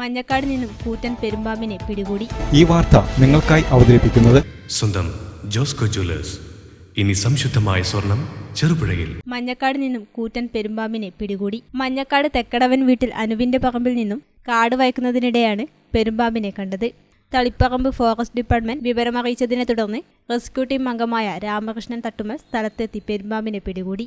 മഞ്ഞക്കാട് നിന്നും കൂറ്റൻ പെരുമ്പാമ്പിനെ പിടികൂടി. ഈ വാർത്ത നിങ്ങൾക്കായി അവതരിപ്പിക്കുന്നത് സ്വന്തം ജോസ്കോ ജ്വല്ലേഴ്സ്. ഇനി സംശുദ്ധമായ സ്വർണം ചെറുപുഴയിൽ. മഞ്ഞക്കാട് നിന്നും കൂറ്റൻ പെരുമ്പാമ്പിനെ പിടികൂടി. മഞ്ഞക്കാട് തെക്കടവൻ വീട്ടിൽ അനുവിന്റെ പറമ്പിൽ നിന്നും കാട് വയ്ക്കുന്നതിനിടെയാണ് പെരുമ്പാമ്പിനെ കണ്ടത്. തളിപ്പറമ്പ് ഫോറസ്റ്റ് ഡിപ്പാർട്ട്മെന്റ് വിവരമറിയിച്ചതിനെ തുടർന്ന് റെസ്ക്യൂ ടീം അംഗമായ രാമകൃഷ്ണൻ തട്ടുമൽ സ്ഥലത്തെത്തി പെരുമ്പാമ്പിനെ പിടികൂടി.